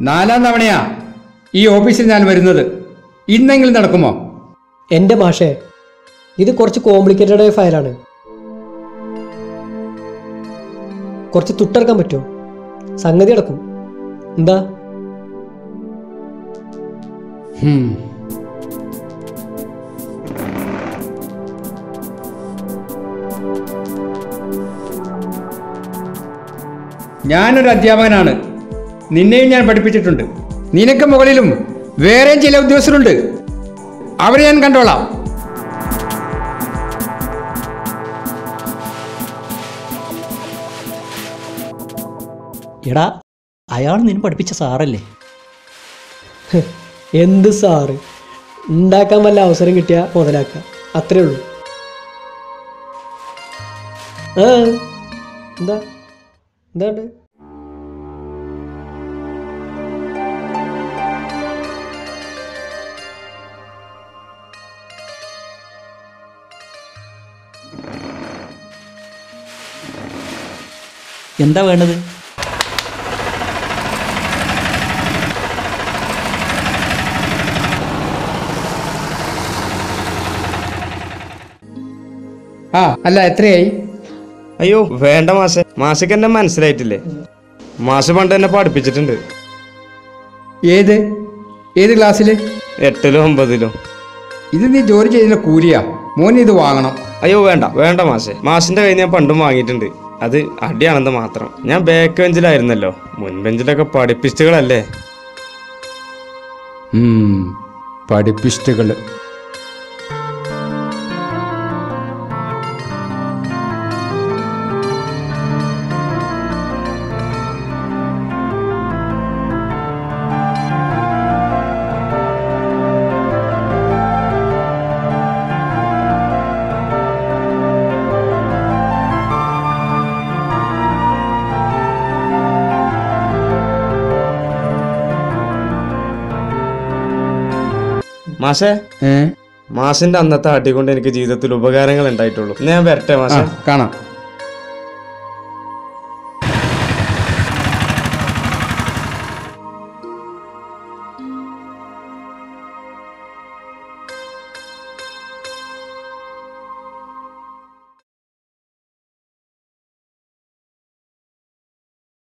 നാലാം തവണയാ ഈ ഓഫീസിൽ ഞാൻ വരുന്നത്. ഇന്നെങ്കിലും നടക്കുമോ? എന്റെ ഭാഷേ ഇത് കുറച്ച് കോംപ്ലിക്കേറ്റഡ് ആയ ഫയലാണ്. കുറച്ച് തുട്ടെടുക്കാൻ പറ്റുമോ? സംഗതി അടക്കും എന്താ. ഞാനൊരു അധ്യാപകനാണ്. നിന്നെയും ഞാൻ പഠിപ്പിച്ചിട്ടുണ്ട്. നിനക്ക് മുകളിലും വേറെയും ചില ഉദ്യോഗസ്ഥരുണ്ട്. അവരെ ഞാൻ കണ്ടോളാം. എടാ അയാൾ നിന്നെ പഠിപ്പിച്ച സാറല്ലേ? എന്ത് സാറ്? ഉണ്ടാക്കാൻ വല്ല അവസരം കിട്ടിയ മുതലാക്കുക അത്രേ ഉള്ളൂ. ആ എന്താ? എന്താണ്ട് എന്താ വേണ്ടത്? ആ അല്ല എത്രയായി? അയ്യോ വേണ്ട മാസ മാസക്ക് എന്നെ മനസ്സിലായിട്ടില്ലേ? മാസ പണ്ട് എന്നെ പഠിപ്പിച്ചിട്ടുണ്ട്. ഏത്? ഏത് ക്ലാസ്സിൽ എട്ടിലും ഒമ്പതിലും. ഇത് നീ ജോലി ചെയ്യുന്ന കൂലിയാ. മോൻ ഇത് വാങ്ങണം. അയ്യോ വേണ്ട വേണ്ട മാസേ മാസിന്റെ കയ്യിൽ ഞാൻ പണ്ടും വാങ്ങിയിട്ടുണ്ട്. അത് അടിയാണെന്ന് മാത്രം. ഞാൻ ബാക്ക് ബെഞ്ചിലായിരുന്നല്ലോ മുൻബെഞ്ചിലൊക്കെ പഠിപ്പിസ്റ്റുകളല്ലേ? പഠിപ്പിച്ചുകളല്ലേ മാഷെ? മാഷിന്റെ അന്നത്തെ അടി കൊണ്ട് എനിക്ക് ജീവിതത്തിൽ ഉപകാരങ്ങൾ ഉണ്ടായിട്ടുള്ളൂ. ഞാൻ വരട്ടെ മാഷെ? കാണാം.